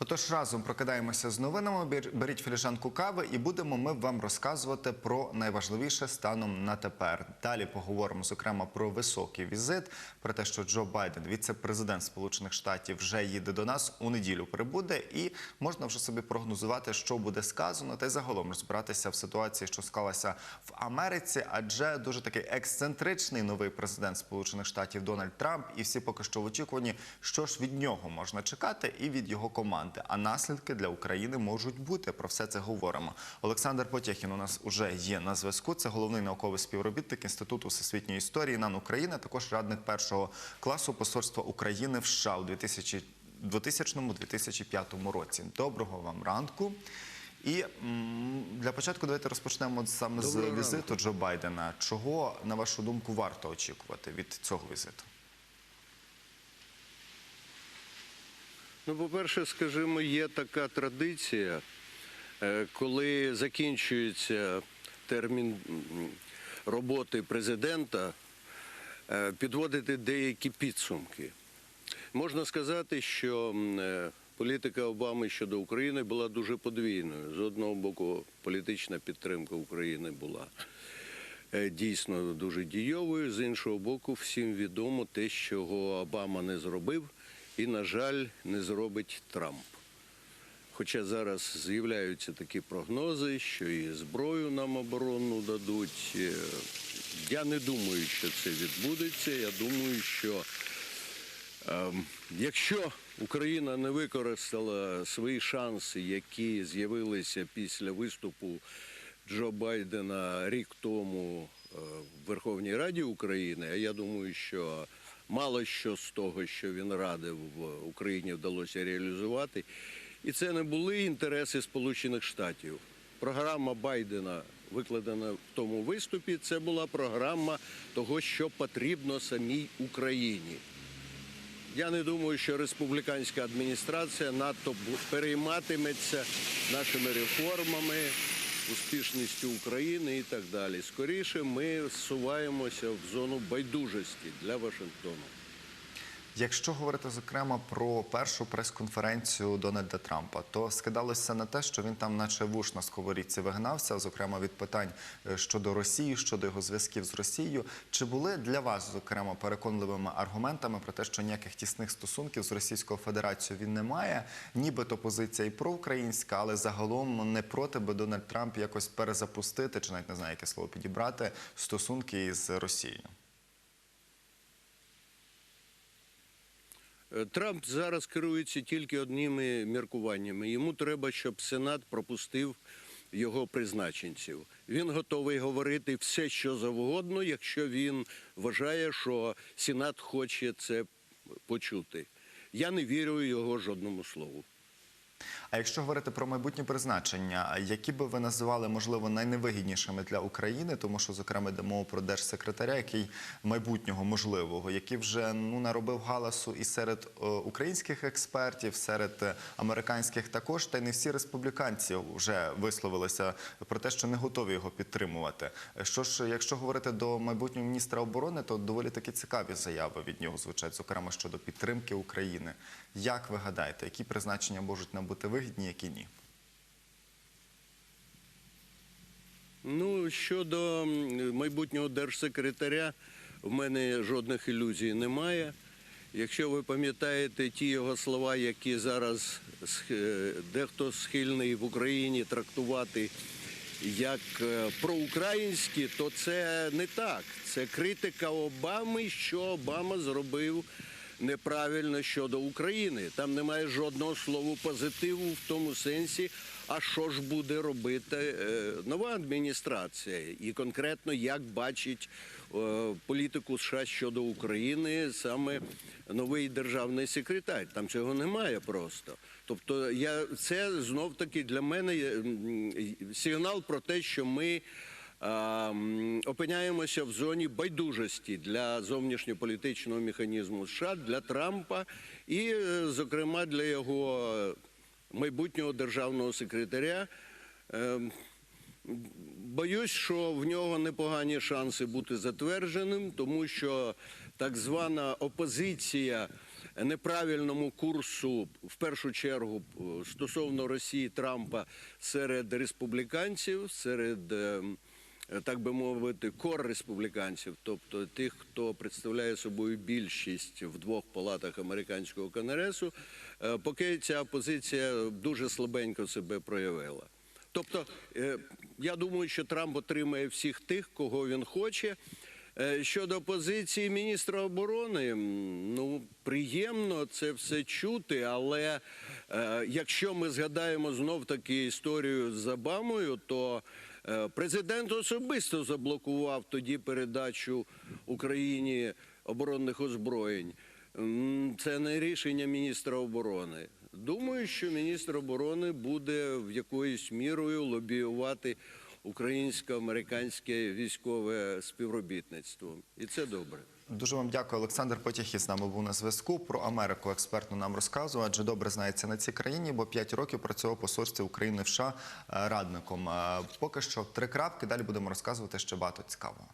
Отож, разом прокидаємося з новинами. Беріть філіжанку кави і будемо ми вам розказувати про найважливіше станом на тепер. Далі поговоримо зокрема про високий візит, про те, що Джо Байден, віце-президент Сполучених Штатів, вже їде до нас у неділю. Прибуде, і можна вже собі прогнозувати, що буде сказано, та й загалом розбиратися в ситуації, що склалася в Америці, адже дуже такий ексцентричний новий президент Сполучених Штатів Дональд Трамп, і всі поки що в очікуванні, що ж від нього можна чекати, і від його команди. А наслідки для України можуть бути. Про все це говоримо. Олександр Потєхін у нас уже є на зв'язку. Це головний науковий співробітник Інституту всесвітньої історії НАН України, також радник першого класу посольства України в США у 2000 2000-2005 році. Доброго вам ранку. І для початку давайте розпочнемо саме з Доброго візиту Джо Байдена. Чого, на вашу думку, варто очікувати від цього візиту? Ну, по-перше, скажімо, є така традиція, е, коли закінчується термін роботи президента, е, підводити деякі підсумки. Можна сказати, що е, політика Обами щодо України була дуже подвійною. З одного боку, політична підтримка України була дійсно дуже дієвою. З іншого боку, всім відомо те, чого Обама не зробив, і, на жаль, не зробить Трамп. Хоча зараз з'являються такі прогнози, що і зброю нам оборонну дадуть. Е, Я не думаю, що це відбудеться. Я думаю, що Ем, Якщо Україна не використала свої шанси, які з'явилися після виступу Джо Байдена рік тому е, в Верховній Раді України, а я думаю, що мало що з того, що він радив в Україні, вдалося реалізувати, і це не були інтереси Сполучених Штатів. Програма Байдена, викладена в тому виступі, це була програма того, що потрібно самій Україні. Я не думаю, що республіканська адміністрація надто перейматиметься нашими реформами, успішністю України і так далі. Скоріше ми зсуваємося в зону байдужості для Вашингтону. Якщо говорити зокрема про першу прес-конференцію Дональда Трампа, то скидалося на те, що він там, наче вуш на сковорідці, вигнався, зокрема від питань е, щодо Росії, щодо його зв'язків з Росією. Чи були для вас, зокрема, переконливими аргументами про те, що ніяких тісних стосунків з Російською Федерацією він не має, нібито позиція і проукраїнська, але загалом не проти би Дональд Трамп якось перезапустити, чи навіть не знаю, яке слово підібрати стосунки із Росією? Трамп зараз керується тільки одними міркуваннями. Йому треба, щоб Сенат пропустив його призначенців. Він готовий говорити все, що завгодно, якщо він вважає, що Сенат хоче це почути. Я не вірю його жодному слову. А якщо говорити про майбутнє призначення, які би ви називали можливо найневигіднішими для України, тому що зокрема йде мова про держсекретаря, який майбутнього можливого, який вже ну наробив галасу і серед е, українських експертів, серед е, американських також, та й не всі республіканці вже висловилися про те, що не готові його підтримувати. Що ж, якщо говорити до майбутнього міністра оборони, то доволі такі цікаві заяви від нього звучать, зокрема щодо підтримки України. Як ви гадаєте, які призначення можуть нам бути вигідні, які ні? Ну, щодо майбутнього держсекретаря, в мене жодних ілюзій немає. Якщо ви пам'ятаєте ті його слова, які зараз е, дехто схильний в Україні трактувати як е, проукраїнські, то це не так. Це критика Обами, що Обама зробив неправильно щодо України. Там немає жодного слова позитиву в тому сенсі, а що ж буде робити е, нова адміністрація, і конкретно як бачить е, політику США щодо України саме новий державний секретар. Там цього немає просто. Тобто, я це знов таки для мене сигнал про те, що ми опиняємося в зоні байдужості для зовнішньополітичного механізму США, для Трампа і, е, зокрема, для його майбутнього державного секретаря. Ем, Боюсь, що в нього непогані шанси бути затвердженим, тому що так звана опозиція неправильному курсу, в першу чергу е, стосовно Росії Трампа серед республіканців, серед. Е, Так би мовити, кор республіканців, тобто тих, хто представляє собою більшість в двох палатах американського конгресу, е, поки ця позиція дуже слабенько себе проявила. Тобто, е, я думаю, що Трамп отримає всіх тих, кого він хоче. Щодо позиції міністра оборони, ну приємно це все чути, але якщо ми згадаємо знов таки історію з Обамою, то президент особисто заблокував тоді передачу Україні оборонних озброєнь. Це не рішення міністра оборони. Думаю, що міністр оборони буде в якоюсь мірою лобіювати українсько-американське військове співробітництво, і це добре. Дуже вам дякую, Олександр Потяхій з нами був на зв'язку. Про Америку експертно нам розказував, адже добре знається на цій країні, бо 5 років працював посольстві України в США радником. Е, Поки що три крапки. Далі будемо розказувати ще багато цікавого.